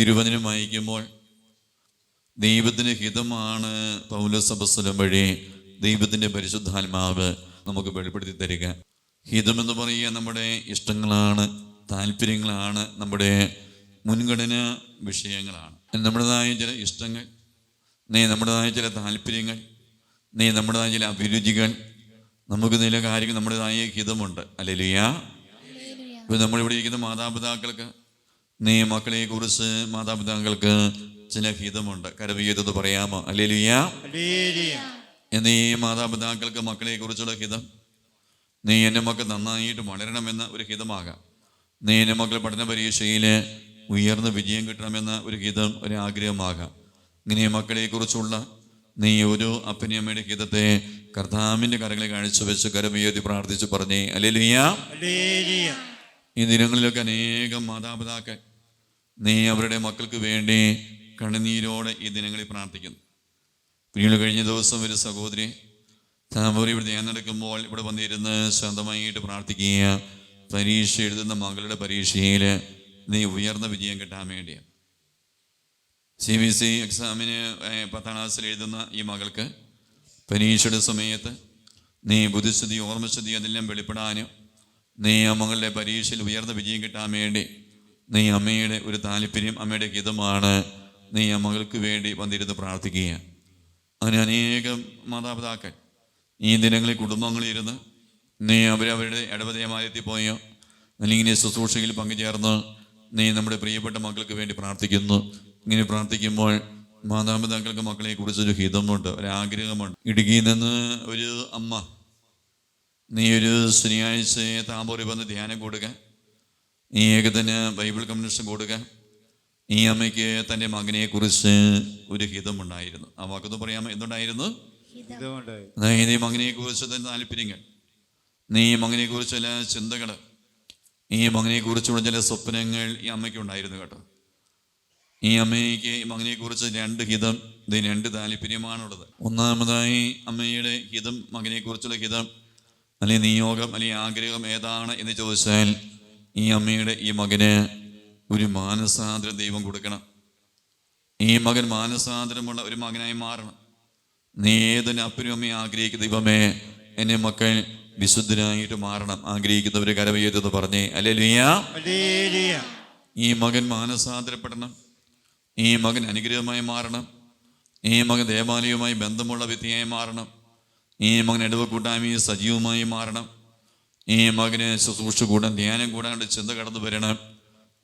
തിരുവചനം വായിക്കുമ്പോൾ ദൈവത്തിന് ഹിതമാണ് പൗലസഭസ്വലം വഴി ദൈവത്തിന്റെ പരിശുദ്ധാത്മാവ് നമുക്ക് വെളിപ്പെടുത്തി തരിക. ഹിതമെന്ന് പറയുക നമ്മുടെ ഇഷ്ടങ്ങളാണ് താല്പര്യങ്ങളാണ് നമ്മുടെ മുൻഗണന വിഷയങ്ങളാണ്. നമ്മുടേതായ ചില ഇഷ്ടങ്ങൾ നീ നമ്മുടേതായ ചില താല്പര്യങ്ങൾ നീ നമ്മുടേതായ ചില അഭിരുചികൾ നമുക്ക് ചില കാര്യങ്ങൾ നമ്മുടേതായ ഹിതമുണ്ട്. അല്ലെ ലിയ ഇപ്പം നമ്മളിവിടെ ഇരിക്കുന്ന മാതാപിതാക്കൾക്ക് നീ മക്കളെ കുറിച്ച് മാതാപിതാക്കൾക്ക് ചില ഹിതമുണ്ട്. കരവീയതെന്ന് പറയാമോ? അല്ലെലിയാ. എന്നീ മാതാപിതാക്കൾക്ക് മക്കളെ കുറിച്ചുള്ള ഹിതം? നീ എന്റെ മക്കൾ നന്നായിട്ട് വളരണമെന്ന ഒരു ഹിതമാകാം. നീ എന്റെ മക്കൾ പഠന പരീക്ഷയിൽ ഉയർന്ന വിജയം കിട്ടണമെന്ന ഒരു ഹിതം ഒരു ആഗ്രഹമാകാം. ഇങ്ങനെ മക്കളെ കുറിച്ചുള്ള നീ ഒരു അപ്പനിയമ്മയുടെ ഹിതത്തെ കർത്താവിന്റെ കരങ്ങളെ കാഴ്ചവെച്ച് കരവിയതി പ്രാർത്ഥിച്ച് പറഞ്ഞേ. അല്ലേ ഹല്ലേലൂയ. ഈ ദിനങ്ങളിലൊക്കെ അനേകം മാതാപിതാക്കൾ നീ അവരുടെ മക്കൾക്ക് വേണ്ടി കണ്ണുനീരോടെ ഈ ദിനങ്ങളിൽ പ്രാർത്ഥിക്കുന്നു. പിന്നീട് കഴിഞ്ഞ ദിവസം ഒരു സഹോദരി സഹോദരി ഇവിടെ ധ്യാനം നടക്കുമ്പോൾ ഇവിടെ വന്നിരുന്ന് ശാന്തമായിട്ട് പ്രാർത്ഥിക്കുക പരീക്ഷ എഴുതുന്ന മകളുടെ പരീക്ഷയിൽ നീ ഉയർന്ന വിജയം കിട്ടാൻ വേണ്ടിയാണ് സി ബി സി എക്സാമിന് പത്താം ക്ലാസ്സിൽ എഴുതുന്ന ഈ മകൾക്ക് പരീക്ഷയുടെ സമയത്ത് നീ ബുദ്ധിസ്ഥിതി ഓർമ്മസ്ഥിതി അതെല്ലാം വെളിപ്പെടാനും നീ ആ മകളുടെ പരീക്ഷയിൽ ഉയർന്ന വിജയം കിട്ടാൻ വേണ്ടി നീ അമ്മയുടെ ഒരു താല്പര്യം അമ്മയുടെ ഹിതമാണ്. നീ ആ മകൾക്ക് വേണ്ടി വന്നിരുന്ന് പ്രാർത്ഥിക്കുക അങ്ങനെ അനേകം മാതാപിതാക്കൾ ഈ ദിനങ്ങളിൽ കുടുംബങ്ങളിരുന്ന് നീ അവരവരുടെ ഇടവതയമാരെത്തി പോയോ അല്ലെങ്കിൽ ശുശ്രൂഷയിൽ പങ്കുചേർന്ന് നീ നമ്മുടെ പ്രിയപ്പെട്ട മക്കൾക്ക് വേണ്ടി പ്രാർത്ഥിക്കുന്നു. ഇങ്ങനെ പ്രാർത്ഥിക്കുമ്പോൾ മാതാപിതാക്കൾക്ക് മക്കളെ കുറിച്ചൊരു ഹിതമുണ്ട് ഒരാഗ്രഹമുണ്ട് ഇടുക്കിയിൽ നിന്ന് ഒരു അമ്മ നീ ഒരു ശനിയാഴ്ച താമ്പൂരി വന്ന് ധ്യാനം കൊടുക്കുക ഈ ഏകദിന ബൈബിൾ കമ്മ്യൂണിസ്റ്റ് കൊടുക്ക ഈ അമ്മയ്ക്ക് തന്റെ മകനെക്കുറിച്ച് ഒരു ഹിതമുണ്ടായിരുന്നു. ആ വാക്കൊന്ന് പറയാമോ? എന്തുണ്ടായിരുന്നു? നീ മകനെക്കുറിച്ച് ഈ മകനെ കുറിച്ച് തന്നെ താല്പര്യങ്ങൾ നീ മകനെക്കുറിച്ച് മകനെ കുറിച്ച് ചില ചിന്തകൾ ഈ മകനെ കുറിച്ചുള്ള ചില സ്വപ്നങ്ങൾ ഈ അമ്മയ്ക്ക് ഉണ്ടായിരുന്നു കേട്ടോ. ഈ അമ്മയ്ക്ക് ഈ മകനെക്കുറിച്ച് രണ്ട് ഹിതം ഇത് രണ്ട് താല്പര്യമാണുള്ളത്. ഒന്നാമതായി അമ്മയുടെ ഹിതം മകനെക്കുറിച്ചുള്ള ഹിതം അല്ലെങ്കിൽ നിയോഗം അല്ലെങ്കിൽ ആഗ്രഹം ഏതാണ് എന്ന് ചോദിച്ചാൽ ഈ അമ്മയുടെ ഈ മകന് ഒരു മാനസാന്തര ദൈവം കൊടുക്കണം. ഈ മകൻ മാനസാന്തരമുള്ള ഒരു മകനായി മാറണം. നീ ഏതിന് അപ്പനും അമ്മയും ആഗ്രഹിക്കുന്ന ദൈവമേ എന്നെ മക്കൾ വിശുദ്ധനായിട്ട് മാറണം. ആഗ്രഹിക്കുന്നവരെ കരവയ്യതെന്ന് പറഞ്ഞേ. അല്ലേ ഹല്ലേലൂയ. ഈ മകൻ മാനസാന്തരപ്പെടണം. ഈ മകൻ അനുഗ്രഹമായി മാറണം. ഈ മകൻ ദേവാലയവുമായി ബന്ധമുള്ള വ്യക്തിയായി മാറണം. ഈ മകൻ ഇടവ കൂട്ടായ്മയും സജീവമായി മാറണം. ഈ മകന് ശുശ്രൂഷ കൂടാൻ ധ്യാനം കൂടാണ്ട് ചിന്ത കടന്നു വരണം.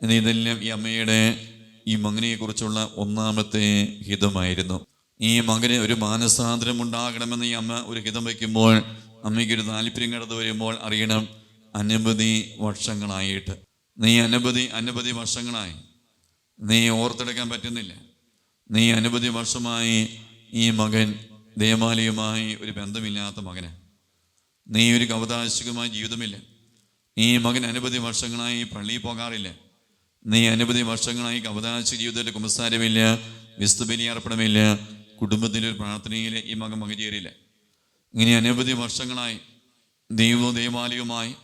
ഇതെല്ലാം ഈ അമ്മയുടെ ഈ മകനെ കുറിച്ചുള്ള ഒന്നാമത്തെ ഹിതമായിരുന്നു. ഈ മകന് ഒരു മാനസാന്തരം ഉണ്ടാകണമെന്ന് ഈ അമ്മ ഒരു ഹിതം വയ്ക്കുമ്പോൾ അമ്മയ്ക്ക് ഒരു താല്പര്യം കടന്നു വരുമ്പോൾ അറിയണം അനവധി വർഷങ്ങളായിട്ട്. നീ അനവധി അനവധി വർഷങ്ങളായി. നീ ഓർത്തെടുക്കാൻ പറ്റുന്നില്ല. നീ അനവധി വർഷമായി ഈ മകൻ ദേവാലയുമായി ഒരു ബന്ധമില്ലാത്ത മകന് നീ ഒരു കവതാശികമായ ജീവിതമില്ല. നീ മകൻ അനവധി വർഷങ്ങളായി പള്ളിയിൽ പോകാറില്ല. നീ അനവധി വർഷങ്ങളായി കവതാശിക ജീവിതത്തിൽ കുമ്പസാരമില്ല വിസ്തുബലി അർപ്പണമില്ല കുടുംബത്തിന്റെ ഒരു പ്രാർത്ഥനയിൽ ഈ മകൻ മകചേരില്ല ഇങ്ങനെ അനവധി വർഷങ്ങളായി ദൈവവും ദൈവാലയവുമായി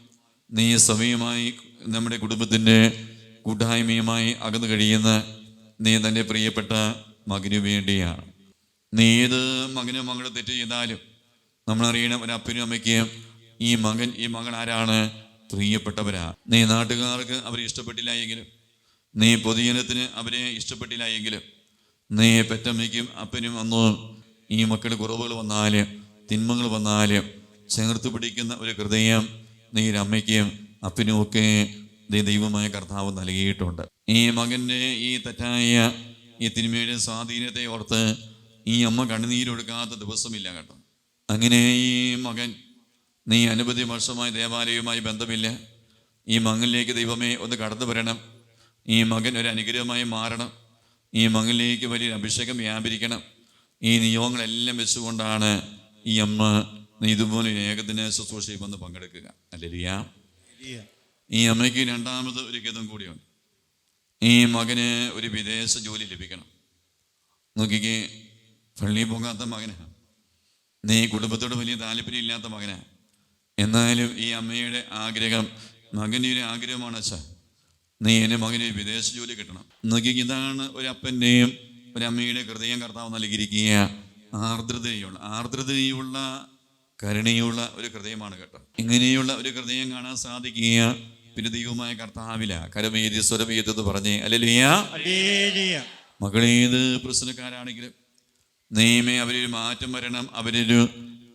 നീ സമയമായി നമ്മുടെ കുടുംബത്തിന്റെ കൂട്ടായ്മയുമായി അകന്നു കഴിയുന്ന നീ തന്റെ പ്രിയപ്പെട്ട മകനു വേണ്ടിയാണ്. നീ ഏത് മകനും മകളെ തെറ്റ് ചെയ്താലും നമ്മളറിയണം ഒരു അപ്പനും അമ്മയ്ക്ക് ഈ മകൻ ഈ മകൻ ആരാണ്? പ്രിയപ്പെട്ടവരാ. നീ നാട്ടുകാർക്ക് അവരെ ഇഷ്ടപ്പെട്ടില്ല എങ്കിലും നീ പൊതുജനത്തിന് അവരെ ഇഷ്ടപ്പെട്ടില്ല എങ്കിലും നീ പെറ്റമ്മയ്ക്കും അപ്പനും അന്ന് ഈ മക്കളുടെ കുറവുകൾ വന്നാൽ തിന്മകൾ വന്നാൽ ചേർത്ത് പിടിക്കുന്ന ഒരു ഹൃദയം നീ ഒരു അമ്മയ്ക്കും അപ്പനും ഒക്കെ ദൈവമായ കർത്താവ് നൽകിയിട്ടുണ്ട്. ഈ മകന്റെ ഈ തെറ്റായ ഈ തിന്മയുടെ സ്വാധീനത്തെ ഓർത്ത് ഈ അമ്മ കണ്ണുനീരൊടുക്കാത്ത ദിവസമില്ല കേട്ടോ. അങ്ങനെ ഈ മകൻ നീ അനവധി വർഷമായി ദേവാലയവുമായി ബന്ധമില്ല. ഈ മകനിലേക്ക് ദൈവമേ ഒന്ന് കടന്നു വരണം. ഈ മകൻ ഒരു അനുഗ്രഹമായി മാറണം. ഈ മകനിലേക്ക് വലിയൊരു അഭിഷേകം വ്യാപരിക്കണം. ഈ നിയോഗങ്ങളെല്ലാം വെച്ചുകൊണ്ടാണ് ഈ അമ്മ നീ ഇതുപോലെ ഏകദിന ശുശ്രൂഷയിൽ വന്ന് പങ്കെടുക്കുക. ഹല്ലേലൂയ. ഈ അമ്മയ്ക്ക് രണ്ടാമത് ഒരു ഗീതം കൂടിയുണ്ട്. ഈ മകന് ഒരു വിദേശ ജോലി ലഭിക്കണം. നോക്കിക്കേ പള്ളിയിൽ പോകാത്ത മകനാണ്. നീ കുടുംബത്തോട് വലിയ താല്പര്യമില്ലാത്ത മകനാണ് എന്നാലും ഈ അമ്മയുടെ ആഗ്രഹം മകന്റെ ഒരു ആഗ്രഹമാണ് അച്ഛ. നീ എന്റെ മകന് വിദേശ ജോലി കിട്ടണം. നോക്കി ഇതാണ് ഒരു അപ്പന്റെയും ഒരു അമ്മയുടെ ഹൃദയം കർത്താവ് നൽകിയിരിക്കുക ആർദ്രതയുള്ള ആർദ്രതയുള്ള കരുണയുള്ള ഒരു ഹൃദയമാണ് കേട്ടോ. ഇങ്ങനെയുള്ള ഒരു ഹൃദയം കാണാൻ സാധിക്കുക പിന്നെ ദൈവമായ കർത്താവില. കരമേതി സ്വരമേതെന്ന് പറഞ്ഞേ. അല്ലെ മകളേത് പ്രശ്നക്കാരാണെങ്കിലും നീമേ അവരൊരു മാറ്റം വരണം അവരൊരു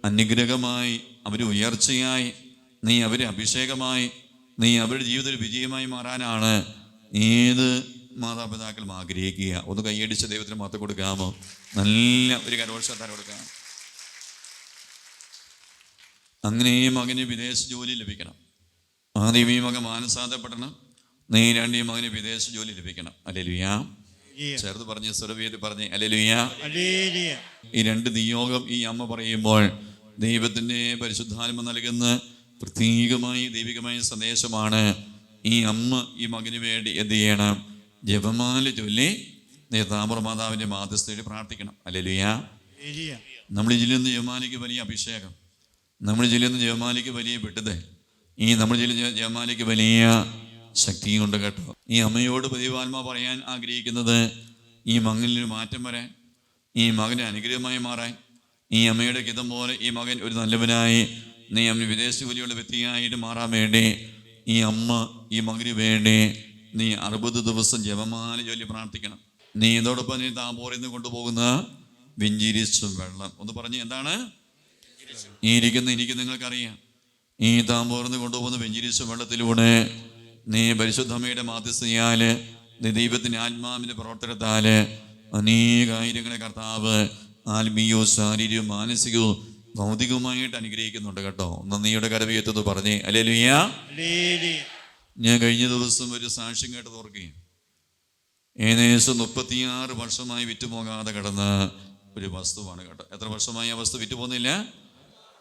അനുഗ്രഹമായി അവർ ഉയർച്ചയായി നീ അവരെ അഭിഷേകമായി നീ അവരുടെ ജീവിതത്തിൽ വിജയമായി മാറാനാണ് ഏത് മാതാപിതാക്കളും ആഗ്രഹിക്കുക. ഒന്ന് കൈയടിച്ച് ദൈവത്തിന് മാത്രം കൊടുക്കാമോ? നല്ല ഒരു കരോത്സവത്താൻ കൊടുക്കാം. അങ്ങനെ ഈ മകന് വിദേശ ജോലി ലഭിക്കണം. ആദ്യം ഈ മകൻ മാനസാന്തപ്പെടണം നീ രണ്ട് ഈ മകന് വിദേശ ജോലി ലഭിക്കണം. അല്ലെ ലിയാം ചേർത്ത് പറഞ്ഞ് സുരവീതി പറഞ്ഞ് അല്ലെ ലുയാ ഹല്ലേലൂയ ഈ രണ്ട് നിയോഗം ഈ അമ്മ പറയുമ്പോൾ ദൈവത്തിന്റെ പരിശുദ്ധാത്മ നൽകുന്ന പ്രത്യേകമായി ദൈവികമായ സന്ദേശമാണ് ഈ അമ്മ ഈ മകന് വേണ്ടി എന്ത് ചെയ്യണം? ജപമാല ചൊല്ലി നീ താമര മാതാവിന്റെ മാധ്യസ്ഥയിൽ പ്രാർത്ഥിക്കണം. ഹല്ലേലൂയ നമ്മൾ ചെല്ലുന്ന ജപമാലയ്ക്ക് വലിയ അഭിഷേകം. നമ്മൾ ചെല്ലുന്ന ജപമാലയ്ക്ക് വലിയ വിട്ടത് ഈ നമ്മൾ ചെല്ലുന്ന ജപമാലയ്ക്ക് വലിയ ശക്തിയുണ്ട് കേട്ടോ. ഈ അമ്മയോട് പതിവാത്മ പറയാൻ ആഗ്രഹിക്കുന്നത് ഈ മകനിൽ മാറ്റം വരാൻ ഈ മകന് അനുഗ്രഹമായി മാറാൻ ഈ അമ്മയുടെ ഗിതം പോലെ ഈ മകൻ ഒരു നല്ലവനായി നീ അമ്മ വിദേശ ജോലിയുള്ള വ്യക്തിയായിട്ട് മാറാൻ വേണ്ടി ഈ അമ്മ ഈ മകന് വേണ്ടി നീ അറുപത് ദിവസം ജപമാല ജോലി പ്രാർത്ഥിക്കണം. നീ ഇതോടൊപ്പം നീ താമ്പോറിൽ നിന്ന് കൊണ്ടുപോകുന്ന വെഞ്ചിരിച്ചും വെള്ളം. ഒന്ന് പറഞ്ഞ് എന്താണ്? ഈ ഇരിക്കുന്ന എനിക്ക് നിങ്ങൾക്കറിയാം. ഈ താമ്പോർന്ന് കൊണ്ടുപോകുന്ന വെഞ്ചിരിച്ചും വെള്ളത്തിലൂടെ നീ പരിശുദ്ധമ്മയുടെ മാധ്യസ്ഥയാൽ നീ ദൈവത്തിന്റെ ആത്മാവിന്റെ പ്രവർത്തനത്താൽ അനേകായിരങ്ങളെ കർത്താവ് ആത്മീയവും ശാരീരികവും മാനസികവും ഭൗതികവുമായിട്ട് അനുഗ്രഹിക്കുന്നുണ്ട് കേട്ടോ. നന്ദിയുടെ കരവയത്തെന്ന് പറഞ്ഞേ. അല്ലേ ലുയ്യ ഞാൻ കഴിഞ്ഞ ദിവസം ഒരു സാക്ഷ്യം കേട്ട് ഓർക്കുകയും ഏകദേശം മുപ്പത്തിയാറ് വർഷമായി വിറ്റുപോകാതെ കിടന്ന ഒരു വസ്തുവാണ് കേട്ടോ. എത്ര വർഷമായി ആ വസ്തു വിറ്റുപോകുന്നില്ല?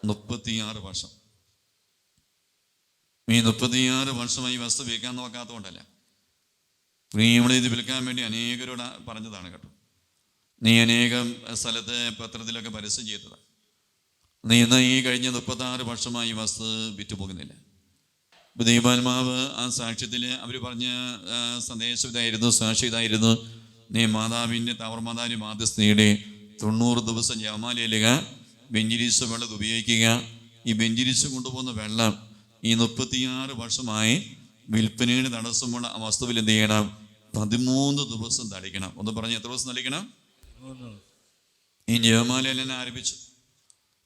മുപ്പത്തിയാറ് വർഷം. ഈ മുപ്പത്തിയാറ് വർഷമായി വസ്തു വിൽക്കാൻ നോക്കാത്തതുകൊണ്ടല്ല. പ്രിയമുള്ള ഇത് വിൽക്കാൻ വേണ്ടി അനേകരോട് പറഞ്ഞതാണ് കേട്ടോ. നീ അനേകം സ്ഥലത്ത് പത്രത്തിലൊക്കെ പരസ്യം ചെയ്തതാണ് നീ ഇന്ന് ഈ കഴിഞ്ഞ മുപ്പത്താറ് വർഷമായി വസ്തു വിറ്റുപോകുന്നില്ല. ദീപാത്മാവ് ആ സാക്ഷ്യത്തിൽ അവർ പറഞ്ഞ സന്ദേശം ഇതായിരുന്നു സാക്ഷി ഇതായിരുന്നു. നീ മാതാവിന്റെ തവർ മാതാവിന്റെ മാധ്യസ്ഥയുടെ തൊണ്ണൂറ് ദിവസം ജമാലേലുക ബെഞ്ചിരിച്ച വെള്ളം ഉപയോഗിക്കുക. ഈ ബെഞ്ചിരിച്ച് കൊണ്ടുപോകുന്ന വെള്ളം ഈ മുപ്പത്തിയാറ് വർഷമായി വിൽപ്പനയുടെ തടസ്സമുള്ള വസ്തുവിൽ എന്ത് ചെയ്യണം? പതിമൂന്ന് ദിവസം തളിക്കണം ഒന്ന് പറഞ്ഞ് എത്ര ദിവസം തളിക്കണം ഈ ജപമാല എല്ലാം ആരംഭിച്ചു.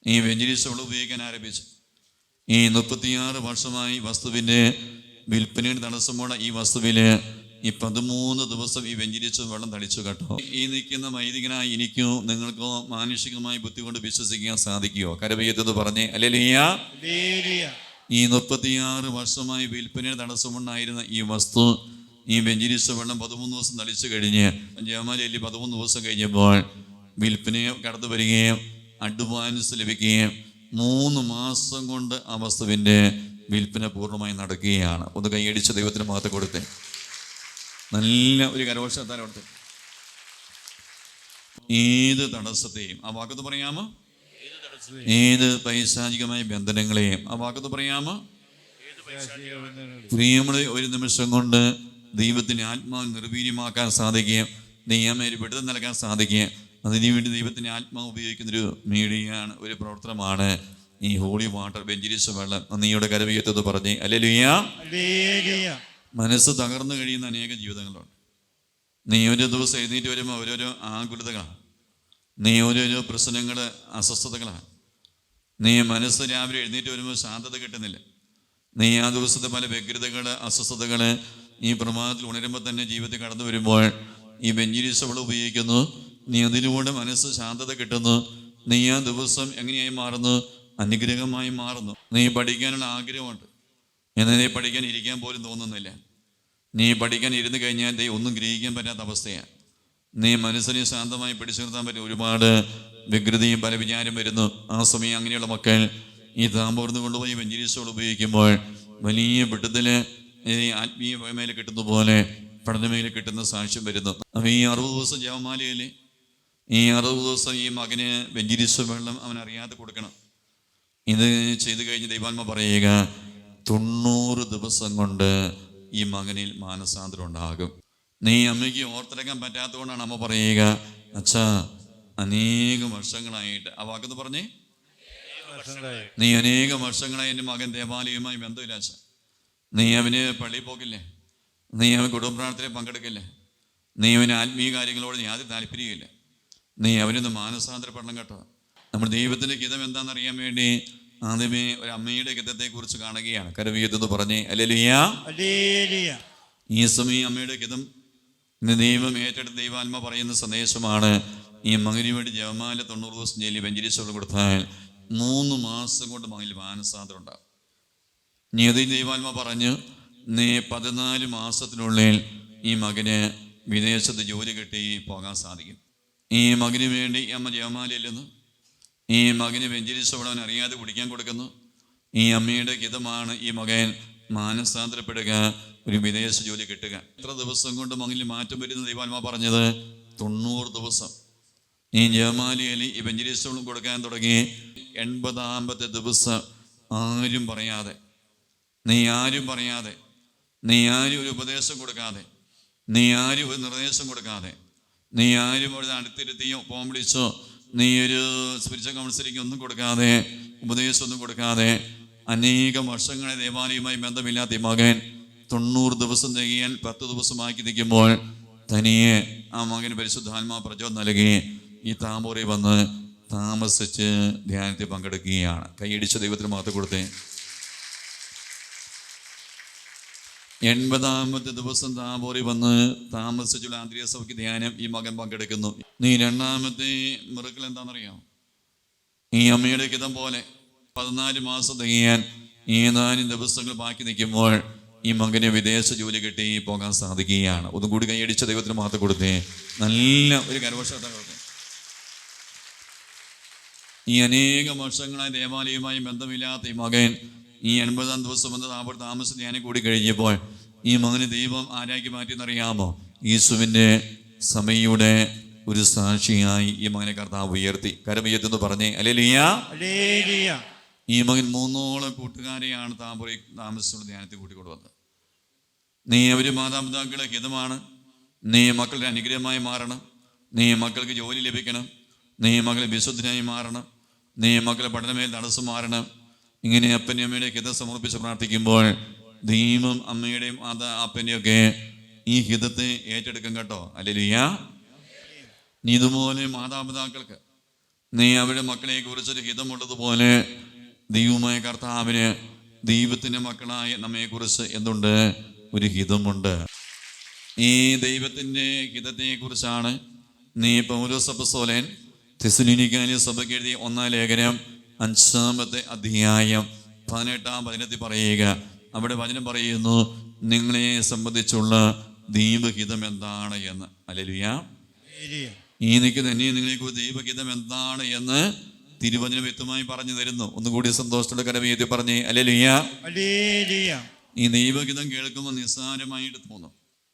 ഈ വെഞ്ചിരിച്ച വെള്ളം ഉപയോഗിക്കാൻ ആരംഭിച്ചു. ഈ മുപ്പത്തിയാറ് വർഷമായി വസ്തുവിന്റെ വിൽപ്പനയുടെ തടസ്സമുള്ള ഈ വസ്തുവിൽ ഈ പതിമൂന്ന് ദിവസം ഈ വെഞ്ചരിച്ച് വെള്ളം തളിച്ചു കേട്ടോ. ഈ നിൽക്കുന്ന വൈദികനായി എനിക്കോ നിങ്ങൾക്കോ മാനുഷികമായി ബുദ്ധി കൊണ്ട് വിശ്വസിക്കാൻ സാധിക്കുമോ കരവയ്യത്തെന്ന് പറഞ്ഞേ ഹല്ലേലൂയ ഈ മുപ്പത്തിയാറ് വർഷമായി വിൽപ്പന തടസ്സമുണ്ടായിരുന്ന ഈ വസ്തു ഈ വെഞ്ചിരിച്ച വെള്ളം പതിമൂന്ന് ദിവസം തളിച്ചു കഴിഞ്ഞ് ജയമാലി പതിമൂന്ന് ദിവസം കഴിഞ്ഞപ്പോൾ വിൽപ്പനയെ കടന്നു വരികയും അഡ്വാൻസ് ലഭിക്കുകയും മൂന്ന് മാസം കൊണ്ട് ആ വസ്തുവിന്റെ വിൽപ്പന പൂർണമായി നടക്കുകയാണ്. ഒന്ന് കൈയടിച്ച ദൈവത്തിന് മാത്രം കൊടുത്തേ. നല്ല ഒരു കരോഷത്താൽ കൊടുത്തേ. ഏത് തടസ്സത്തെയും. ആ വാക്കത്ത് പറയാമോ? ഏത് പൈശാചികമായ ബന്ധനങ്ങളെയും ആ വാക്കത്ത് പറയാമോ? പ്രിയമുള്ള ഒരു നിമിഷം കൊണ്ട് ദൈവത്തിന് ആത്മാവ് നിർവീര്യമാക്കാൻ സാധിക്കുകയും നിയമയിൽ വിടുതൽ നൽകാൻ സാധിക്കുകയും അതിനു വേണ്ടി ദൈവത്തിന് ആത്മാവ് ഉപയോഗിക്കുന്ന ഉപയോഗിക്കുന്നൊരു മീഡിയയാണ് ഒരു പ്രവർത്തനമാണ് ഈ ഹോളി വാട്ടർ വെഞ്ചിരിച്ച വെള്ളം. നീയുടെ കരവീയത്തെന്ന് പറഞ്ഞ് അല്ലെ മനസ്സ് തകർന്നു കഴിയുന്ന അനേക ജീവിതങ്ങളുണ്ട്. നീ ഒരു ദിവസം എഴുന്നേറ്റ് വരുമ്പോൾ ഓരോരോ ആകുലതകളാണ്. നീ ഓരോരോ പ്രശ്നങ്ങൾ അസ്വസ്ഥതകളാണ്. നീ മനസ്സ് രാവിലെ എഴുന്നേറ്റ് വരുമ്പോൾ ശാന്തത കിട്ടുന്നില്ല. നീ ആ ദിവസത്തെ പല വ്യഗ്രതകൾ അസ്വസ്ഥതകൾ ഈ പ്രമാദത്തിൽ ഉണരുമ്പോൾ തന്നെ ജീവിതത്തിൽ കടന്നു വരുമ്പോൾ ഈ ബെഞ്ചിരിസവൾ ഉപയോഗിക്കുന്നു. നീ അതിലൂടെ മനസ്സ് ശാന്തത കിട്ടുന്നു. നീ ആ ദിവസം എങ്ങനെയായി മാറുന്നു? അനുഗ്രഹമായി മാറുന്നു. നീ പഠിക്കാനുള്ള ആഗ്രഹമുണ്ട്. എന്നാൽ നീ പഠിക്കാൻ ഇരിക്കാൻ പോലും തോന്നുന്നില്ല. നീ പഠിക്കാൻ ഇരുന്ന് കഴിഞ്ഞാൽ ഒന്നും ഗ്രഹിക്കാൻ പറ്റാത്ത അവസ്ഥയാണ്. നീ മനസ്സിനെ ശാന്തമായി പിടിച്ചു നിർത്താൻ പറ്റും ഒരുപാട് വികൃതിയും പല വിചാരം വരുന്നു. ആ സമയം അങ്ങനെയുള്ള മക്കൾ ഈ താമ്പോർന്ന് കൊണ്ടുപോയി വെഞ്ചിരീസോട് ഉപയോഗിക്കുമ്പോൾ വലിയ വിട്ടത്തിൽ ഈ ആത്മീയ മേലെ കിട്ടുന്ന പോലെ പഠനമേല കിട്ടുന്ന സാക്ഷ്യം വരുന്നു. അപ്പം ഈ അറുപത് ദിവസം ജവമാലയിൽ ഈ അറുപത് ദിവസം ഈ മകന് വെഞ്ചിരിസ് വെള്ളം അവൻ അറിയാതെ കൊടുക്കണം. ഇത് ചെയ്തു കഴിഞ്ഞ് ദൈവാത്മ പറയുക തൊണ്ണൂറ് ദിവസം കൊണ്ട് ഈ മകനിൽ മാനസാന്തരം ഉണ്ടാകും. നീ അമ്മയ്ക്ക് ഓർത്തെടുക്കാൻ പറ്റാത്തതുകൊണ്ടാണ് അമ്മ പറയുക അച്ഛാ അനേകം വർഷങ്ങളായിട്ട്. ആ വാക്കെന്ന് പറഞ്ഞേ? നീ അനേകം വർഷങ്ങളായി എന്റെ മകൻ ദേവാലയവുമായി ബന്ധമില്ല അച്ഛ. നീ അവന് പള്ളിയിൽ പോക്കില്ലേ? നീ അവൻ കുടുംബ പ്രാർത്ഥനയിൽ പങ്കെടുക്കില്ലേ? നീ അവന് ആത്മീയ കാര്യങ്ങളോട് നീ ആദ്യം താല്പര്യമില്ല നീ അവനൊന്ന് മാനസാന്തരപ്പെടണം കേട്ടോ. നമ്മൾ ദൈവത്തിന്റെ ഗീതം എന്താണെന്ന് അറിയാൻ വേണ്ടി ആദ്യമേ ഒരു അമ്മയുടെ ഹിതത്തെക്കുറിച്ച് കാണുകയാണ്. കരവീയതെന്ന് പറഞ്ഞേ ഹല്ലേലൂയ ഈ സമയം അമ്മയുടെ ഹിതം ദൈവം ഏറ്റെടുത്ത ദൈവാത്മ പറയുന്ന സന്ദേശമാണ് ഈ മകന് വേണ്ടി ജവമാല തൊണ്ണൂറ് ദിവസം ജയിലിൽ വെഞ്ചരിച്ചോളം കൊടുത്താൽ മൂന്ന് മാസം കൊണ്ട് മകനിൽ മാനസാന്തരം ഉണ്ടാകും. നീ അത് ദൈവാത്മ പറഞ്ഞ് നീ പതിനാല് മാസത്തിനുള്ളിൽ ഈ മകന് വിദേശത്ത് ജോലി കിട്ടി പോകാൻ സാധിക്കും. ഈ മകന് വേണ്ടി അമ്മ ജവമാലയിൽ നിന്ന് ഈ മകന് വെഞ്ചരിച്ചവളവൻ അറിയാതെ കുടിക്കാൻ കൊടുക്കുന്നു. ഈ അമ്മയുടെ ഹിതമാണ് ഈ മകൻ മാനസാന്തരപ്പെടുക. ഒരു വിദേശ ജോലി കിട്ടുക. എത്ര ദിവസം കൊണ്ട് മകനിൽ മാറ്റം വരുന്ന ദൈവാത്മ പറഞ്ഞത്? തൊണ്ണൂറ് ദിവസം. ഈ ജമാലിയിൽ ഈ വെഞ്ചരിച്ചവളും കൊടുക്കാൻ തുടങ്ങി. എൺപതാമത്തെ ദിവസം ആരും പറയാതെ നീ ആരും പറയാതെ നീ ആരും ഒരു ഉപദേശം കൊടുക്കാതെ നീ ആരും ഒരു നിർദ്ദേശം കൊടുക്കാതെ നീ ആരും ഒരു അടുത്തിരുത്തിയോ ഫോം വിളിച്ചോ നീ ഒരു സ്പിരിച്വൽ കൗൺസിലിംഗ് ഒന്നും കൊടുക്കാതെ ഉപദേശം ഒന്നും കൊടുക്കാതെ അനേകം വർഷങ്ങളെ ദേവാലയവുമായി ബന്ധമില്ലാത്ത മകൻ തൊണ്ണൂറ് ദിവസം തികയാൻ പത്ത് ദിവസമാക്കി നിൽക്കുമ്പോൾ തനിയെ ആ മകന് പരിശുദ്ധാത്മാ പ്രചോദനം നൽകി ഈ താമോറി വന്ന് താമസിച്ച് ധ്യാനത്തിൽ പങ്കെടുക്കുകയാണ്. കൈയടിച്ച ദൈവത്തിന് മാത്രം കൊടുത്തേ. എൺപതാമത്തെ ദിവസം താപോറി വന്ന് താമസിച്ചുള്ള ആന്തരിക സഭയ്ക്ക് ധ്യാനം ഈ മകൻ പങ്കെടുക്കുന്നു. നീ രണ്ടാമത്തെ മിറുക്കൽ എന്താണെന്നറിയാം? ഈ അമ്മയുടെ ഹിതം പോലെ പതിനാല് മാസം തികയാൻ ഏതാനും ദിവസങ്ങൾ ബാക്കി നിൽക്കുമ്പോൾ ഈ മകന് വിദേശ ജോലി കിട്ടി പോകാൻ സാധിക്കുകയാണ്. ഒന്നും കൂടി കൈയടിച്ച ദൈവത്തിന് മാത്രം കൊടുത്തേ. നല്ല ഒരു കരവശത്തെ ഈ അനേക വർഷങ്ങളായി ദേവാലയവുമായി ബന്ധമില്ലാത്ത ഈ മകൻ ഈ എൺപതാം ദിവസം വന്ന് താപ താമസം ഞാൻ കൂടി കഴിഞ്ഞപ്പോൾ ഈ മകന് ദൈവം ആരാക്കി മാറ്റിയെന്നറിയാമോ? യേശുവിന്റെ സമയുടെ ഒരു സാക്ഷിയായി ഈ മകനെ കർത്താവ് ഉയർത്തി. കരമുയർത്തുന്നു പറഞ്ഞേ. അല്ലേ ലിയ ഈ മകൻ മൂന്നോളം കൂട്ടുകാരെയാണ് താമ്പുറ താമസിച്ചുള്ള ധ്യാനത്തിൽ കൂട്ടിക്കൊണ്ടുവന്നത്. നീ അവർ മാതാപിതാക്കളെ ഹിതമാണ്. നീ മക്കളുടെ അനുഗ്രഹമായി മാറണം. നീ മക്കൾക്ക് ജോലി ലഭിക്കണം. നീ മകളെ വിശുദ്ധനായി മാറണം. നീ മക്കളെ പഠനമേൽ തടസ്സം മാറണം. ഇങ്ങനെ അപ്പന്റെ അമ്മയുടെ ഹിതം സമർപ്പിച്ച് പ്രാർത്ഥിക്കുമ്പോൾ ദൈവം അമ്മയുടെയും മാതാ അപ്പന്റെയൊക്കെ ഈ ഹിതത്തെ ഏറ്റെടുക്കും കേട്ടോ. അല്ലെലിയ നീ ഇതുപോലെ മാതാപിതാക്കൾക്ക് നീ അവരുടെ മക്കളെ കുറിച്ചൊരു ഹിതമുള്ളതുപോലെ ദൈവമായ കർത്താവിന് ദൈവത്തിന്റെ മക്കളായ നമ്മെക്കുറിച്ച് എന്തുണ്ട്? ഒരു ഹിതമുണ്ട്. ഈ ദൈവത്തിന്റെ ഹിതത്തെക്കുറിച്ചാണ് നീ പൗരസഭസോലൻ തെസുനിക്കാനി സഭയ്ക്ക് എഴുതിയ ഒന്നാം ലേഖനം അഞ്ചാമത്തെ അധ്യായം പതിനെട്ടാം പതിനെത്തി പറയുക. അവിടെ വചനം പറയുന്നു നിങ്ങളെ സംബന്ധിച്ചുള്ള ദൈവഹിതം എന്താണ് എന്ന്? ഹല്ലേലൂയ ഈ നിൽക്കുന്ന എന്നെ നിങ്ങളെക്കുറിച്ച് ദൈവഹിതം എന്താണ് എന്ന് തിരുവചനം വ്യക്തമായി പറഞ്ഞു തരുന്നു. ഒന്നുകൂടി സന്തോഷത്തോടെ കരമീതി പറഞ്ഞേ അല്ലെ ലുയ്യ ഈ ദൈവഗീതം കേൾക്കുമ്പോൾ നിസ്സാരമായിട്ട് തോന്നും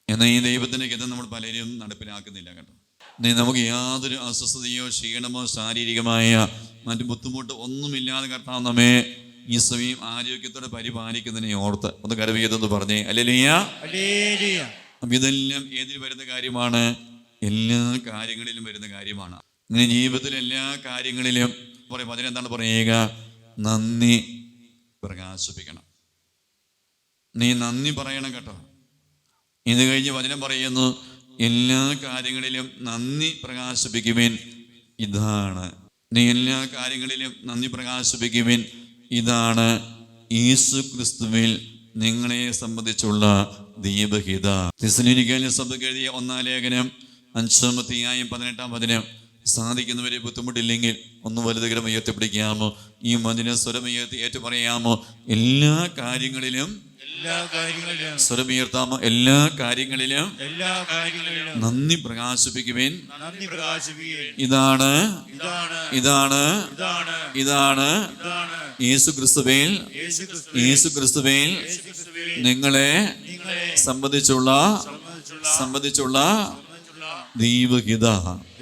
എന്നാൽ ഈ ദൈവത്തിന്റെ ഗീതം നമ്മൾ പലരും നടപ്പിലാക്കുന്നില്ല കേട്ടോ. നീ നമുക്ക് യാതൊരു അസ്വസ്ഥതയോ ക്ഷീണമോ ശാരീരികമായ മറ്റു ബുദ്ധിമുട്ടോ ഒന്നുമില്ലാതെ കർത്താവ് നമ്മെ ഈ സമയം ആരോഗ്യത്തോടെ പരിപാലിക്കുന്നതിനെ ഓർത്ത് ഒന്ന് കരവീയതെന്ന് പറഞ്ഞേ അപ്പൊ ഇതെല്ലാം ഏതിൽ വരുന്ന കാര്യമാണ്? എല്ലാ കാര്യങ്ങളിലും വരുന്ന കാര്യമാണ്. ഇങ്ങനെ ജീവിതത്തിലെ എല്ലാ കാര്യങ്ങളിലും പറയും അതിനെന്താണ് പറയുക? നന്ദി പ്രകാശിപ്പിക്കണം. നീ നന്ദി പറയണം കേട്ടോ. ഇത് കഴിഞ്ഞ് വചനം പറയുന്നു എല്ലാ കാര്യങ്ങളിലും നന്ദി പ്രകാശിപ്പിക്കുവിൻ ഇതാണ്. നീ എല്ലാ കാര്യങ്ങളിലും നന്ദി പ്രകാശിപ്പിക്കുവിൻ ഇതാണ്. യേശു ക്രിസ്തുവിൽ നിങ്ങളെ സംബന്ധിച്ചുള്ള ദീപഹിത. തിസ്ലിനിക്കാലിനെ സഭയ്ക്ക് എഴുതിയ ഒന്നാം ലേഖനം അഞ്ചാമത്തെയായും പതിനെട്ടാം വചനം. സാധിക്കുന്നവരെ ബുദ്ധിമുട്ടില്ലെങ്കിൽ ഒന്ന് വലുതുകരം ഉയർത്തിപ്പിടിക്കാമോ ഈ മതിനെ സ്വരം ഉയർത്തി ഏറ്റു പറയാമോ എല്ലാ കാര്യങ്ങളിലും എല്ലാ കാര്യങ്ങളിലും സ്വരമുയർത്താമോ എല്ലാ കാര്യങ്ങളിലും എല്ലാ കാര്യങ്ങളിലും നന്ദി പ്രകാശിപ്പിക്കുവിൻ. നന്ദി പ്രകാശിപ്പിക്കുകയും ഇതാണ് ഇതാണ് ഇതാണ് ഇതാണ് ഇതാണ് യേസു ക്രിസ്തുവേൽ യേശു ക്രിസ്തുവേൽ നിങ്ങളെ സംബന്ധിച്ചുള്ള സംബന്ധിച്ചുള്ള ദൈവഹിത.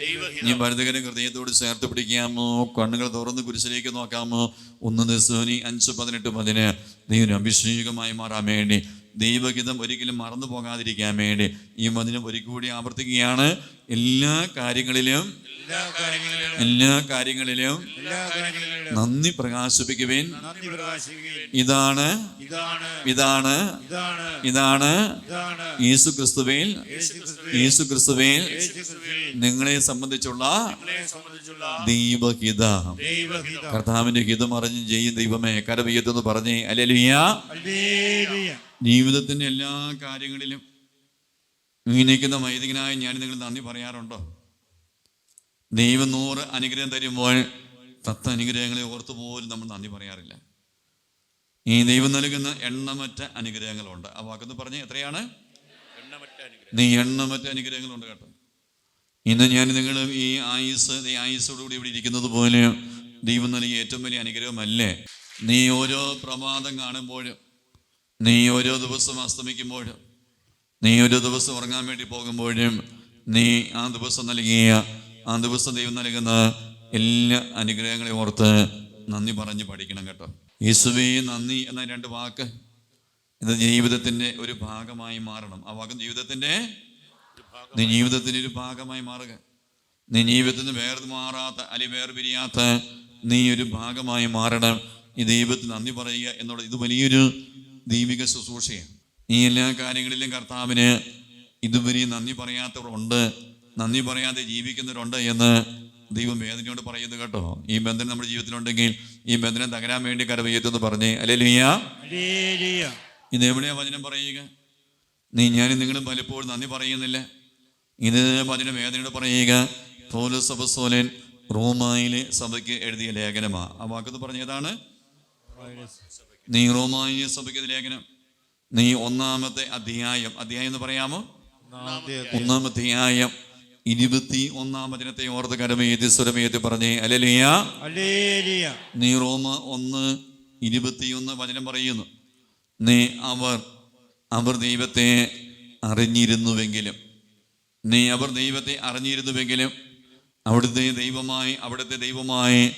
ഈ നീ വലുതുകരം ഹൃദയത്തോട് ചേർത്ത് പിടിക്കാമോ? കണ്ണുകൾ തുറന്ന് കുരിശിലേക്ക് നോക്കാമോ? ഒന്ന് ദിവസോനി അഞ്ച് പതിനെട്ട് പതിന് ദൈവം അഭിഷേകമായി മാറാൻ വേണ്ടി ദൈവഹിതം ഒരിക്കലും മറന്നു പോകാതിരിക്കാൻ വേണ്ടി ഈ വചനം ഒരിക്കൽ കൂടി ആവർത്തിക്കുകയാണ്. എല്ലാ കാര്യങ്ങളിലും എല്ലാ കാര്യങ്ങളിലും നന്ദി പ്രകാശിപ്പിക്കുവിൻ. ഇതാണ് ഇതാണ് ഇതാണ് യേശു യേസു ക്രിസ്തുവിൽ യേസു ക്രിസ്തുവിൽ നിങ്ങളെ സംബന്ധിച്ചുള്ള ദൈവഹിത. കർത്താവിന്റെ ഹിതം അറിഞ്ഞ് ചെയ്യും ദൈവമേ കരവയ്യത്തെന്ന് പറഞ്ഞേ. അല്ലേലുയ്യ ജീവിതത്തിന്റെ എല്ലാ കാര്യങ്ങളിലും ഇങ്ങനെയൊക്കെ വൈദികനായി ഞാൻ നിങ്ങൾ നന്ദി പറയാറുണ്ടോ? ദൈവം നൂറ് അനുഗ്രഹം തരുമ്പോൾ പത്ത് അനുഗ്രഹങ്ങളെ ഓർത്തു പോലും നമ്മൾ നന്ദി പറയാറില്ല. ഈ ദൈവം നൽകുന്ന എണ്ണമറ്റ അനുഗ്രഹങ്ങളുണ്ട്. ആ വാക്കെന്ന് പറഞ്ഞ് എത്രയാണ്? നീ എണ്ണമറ്റ അനുഗ്രഹങ്ങളുണ്ട് കേട്ടോ. ഇന്ന് ഞാൻ നിങ്ങൾ ഈ ആയുസ് ഈ ആയുസോടുകൂടി ഇവിടെ ഇരിക്കുന്നത് പോലെ ദൈവം നൽകിയ ഏറ്റവും വലിയ അനുഗ്രഹമല്ലേ? നീ ഓരോ പ്രമാദം കാണുമ്പോഴും നീ ഓരോ ദിവസം അസ്തമിക്കുമ്പോഴും നീ ഒരു ദിവസം ഉറങ്ങാൻ വേണ്ടി പോകുമ്പോഴും നീ ആ ദിവസം നൽകിയ ആ ദിവസം ദൈവം നൽകുന്ന എല്ലാ അനുഗ്രഹങ്ങളെ ഓർത്ത് നന്ദി പറഞ്ഞ് പഠിക്കണം കേട്ടോ. യേശുവേ നന്ദി എന്ന രണ്ട് വാക്ക് ഇത് ജീവിതത്തിന്റെ ഒരു ഭാഗമായി മാറണം. ആ വാക്ക് ജീവിതത്തിന്റെ നീ ജീവിതത്തിന്റെ ഒരു ഭാഗമായി മാറുക. നീ ജീവിതത്തിന് വേറെ മാറാത്ത അല്ലെങ്കിൽ വേറെ പിരിയാത്ത നീ ഒരു ഭാഗമായി മാറണം. ഈ ദൈവത്തിന് നന്ദി പറയുക എന്നുള്ളത് ഇത് വലിയൊരു ദൈവിക ശുശ്രൂഷയാണ്. ഈ എല്ലാ കാര്യങ്ങളിലും കർത്താവിന് ഇതുവരെ നന്ദി പറയാത്തവരുണ്ട് നന്ദി പറയാതെ ജീവിക്കുന്നവരുണ്ട് എന്ന് ദൈവം വേദനയോട് പറയുന്നത് കേട്ടോ. ഈ ബന്ധനം നമ്മുടെ ജീവിതത്തിലുണ്ടെങ്കിൽ ഈ ബന്ധനം തകരാൻ വേണ്ടി കരവയ്യത്തെന്ന് പറഞ്ഞേ. അല്ലേ ലിയ ഇത് എവിടെയാ വചനം പറയുക? നീ ഞാനും നിങ്ങളും പലപ്പോഴും നന്ദി പറയുന്നില്ല. ഇത് വചനം വേദനയോട് പറയുക. പൗലോസ് റോമായിലെ സഭയ്ക്ക് എഴുതിയ ലേഖനമാ. ആ വാക്കത്ത് പറഞ്ഞതാണ്? നീ റോമായിലെ സഭയ്ക്ക് ലേഖനം. നീ ഒന്നാമത്തെ അധ്യായം. അധ്യായം എന്ന് പറയാമോ? ഒന്നാമത്തെ അധ്യായം. ഇരുപത്തി ഒന്നാം വചനത്തെ ഓർത്ത് കരമേതി സ്വരമേതി പറഞ്ഞേ അലലിയ നീ റോമ ഒന്ന് ഇരുപത്തിയൊന്ന് വചനം പറയുന്നു. നീ അവർ അവർ ദൈവത്തെ അറിഞ്ഞിരുന്നുവെങ്കിലും നീ അവർ ദൈവത്തെ അറിഞ്ഞിരുന്നുവെങ്കിലും അവിടുത്തെ ദൈവമായി അവിടുത്തെ ദൈവമായി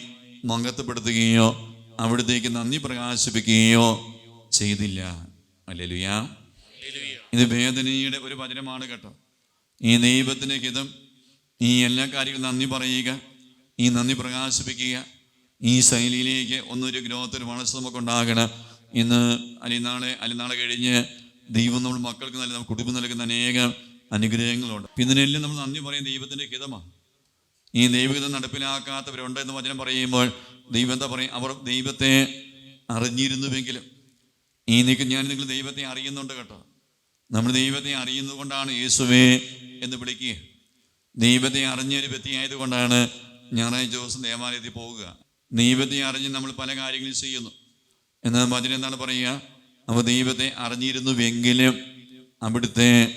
മഹത്വപ്പെടുത്തുകയോ അവിടത്തേക്ക് നന്ദി പ്രകാശിപ്പിക്കുകയോ ചെയ്തില്ല. അല്ലെലുയാ. ഇത് വേദനയുടെ ഒരു വചനമാണ് കേട്ടോ. ഈ ദൈവത്തിന്റെ ഹിതം ഈ എല്ലാ കാര്യങ്ങളും നന്ദി പറയുക ഈ നന്ദി പ്രകാശിപ്പിക്കുക ഈ ശൈലിയിലേക്ക് ഒന്നൊരു ഗ്രോത്തിൽ വളർച്ച നമുക്ക് ഉണ്ടാകണം ഇന്ന് അലിനാളെ അലിനാളെ കഴിഞ്ഞ് ദൈവം നമ്മൾ മക്കൾക്ക് നൽകുന്ന കുടുംബം നൽകുന്ന അനേകം അനുഗ്രഹങ്ങളുണ്ട്. ഇതിനെല്ലാം നമ്മൾ നന്ദി പറയും ദൈവത്തിന്റെ ഹിതമാണ് ഈ ദൈവഹിതം നടപ്പിലാക്കാത്തവരുണ്ട് എന്ന് വചനം പറയുമ്പോൾ ദൈവം എന്താ പറയും അവർ ദൈവത്തെ അറിഞ്ഞിരുന്നുവെങ്കിലും. ഈ നിൽക്ക് ഞാൻ നിങ്ങൾ ദൈവത്തെ അറിയുന്നുണ്ട് കേട്ടോ. നമ്മൾ ദൈവത്തെ അറിയുന്നത് കൊണ്ടാണ് യേശുവേ എന്ന് വിളിക്കുക. ദൈവത്തെ അറിഞ്ഞൊരു വ്യക്തിയായത് കൊണ്ടാണ് ഞായറാഴ്ച ദിവസം ദേവാലയത്തിൽ പോവുക. ദൈവത്തെ അറിഞ്ഞ് നമ്മൾ പല കാര്യങ്ങളും ചെയ്യുന്നു. എന്നാൽ അതിന് എന്താണ് പറയുക? നമ്മൾ ദൈവത്തെ അറിഞ്ഞിരുന്നുവെങ്കിലും അവിടുത്തെ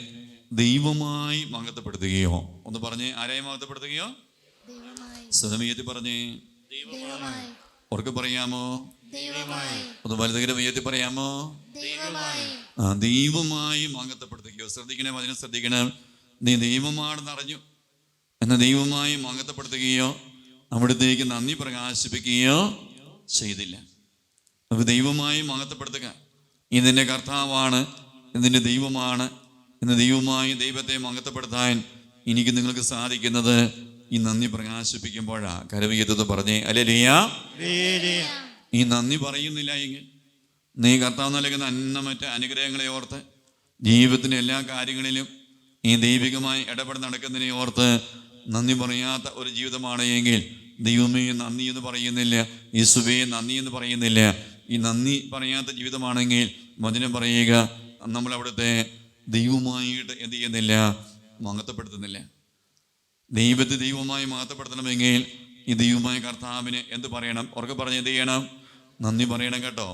ദൈവമായി മഹത്വപ്പെടുത്തുകയോ ഒന്ന് പറഞ്ഞ് ആരായി മഹത്വപ്പെടുത്തുകയോ? ദൈവമായി സഹമീയത്തിൽ പറഞ്ഞേ. ഉറക്കെ പറയാമോ? ഒന്ന് വലുതെങ്കിലും ഉയർത്തി പറയാമോ? ദൈവമായി. ആ ദൈവമായി മഹത്വപ്പെടുത്തുകയോ ശ്രദ്ധിക്കണേ അതിനെ ശ്രദ്ധിക്കണം. നീ ദൈവമാണെന്ന് അറിഞ്ഞു. എന്ന ദൈവമായി മാങ്ങത്തപ്പെടുത്തുകയോ അവിടുത്തേക്ക് നന്ദി പ്രകാശിപ്പിക്കുകയോ ചെയ്തില്ല. നമുക്ക് ദൈവമായി മഹത്വപ്പെടുത്തുക ഇതിന്റെ കർത്താവാണ് ഇതിന്റെ ദൈവമാണ് ഇന്ന് ദൈവമായി ദൈവത്തെ മഹത്വപ്പെടുത്താൻ എനിക്ക് നിങ്ങൾക്ക് സാധിക്കുന്നത് ഈ നന്ദി പ്രകാശിപ്പിക്കുമ്പോഴാണ് കരവീയത്വം പറഞ്ഞേ അല്ലേ ലിയ ഈ നന്ദി പറയുന്നില്ല എങ്കിൽ നീ കർത്താവ് നൽകുന്ന അന്നമറ്റ അനുഗ്രഹങ്ങളെ ഓർത്ത് ജീവിതത്തിന്റെ എല്ലാ കാര്യങ്ങളിലും ഈ ദൈവികമായി ഇടപെടൽ നടക്കുന്നതിനെ ഓർത്ത് നന്ദി പറയാത്ത ഒരു ജീവിതമാണ് എങ്കിൽ ദൈവമേ നന്ദി എന്ന് പറയുന്നില്ല. യേശുവേ നന്ദി എന്ന് പറയുന്നില്ല. ഈ നന്ദി പറയാത്ത ജീവിതമാണെങ്കിൽ വചനം പറയുക നമ്മൾ അവിടുത്തെ ദൈവമായിട്ട് എന്ത് ചെയ്യുന്നില്ല? മഹത്വപ്പെടുത്തുന്നില്ല. ദൈവത്തെ ദൈവമായി മഹത്വപ്പെടുത്തണമെങ്കിൽ ഈ ദൈവമായ കർത്താവിനെ എന്ത് പറയണം? ഉറക്കെ പറഞ്ഞ് എന്ത് ചെയ്യണം? നന്ദി പറയണം കേട്ടോ.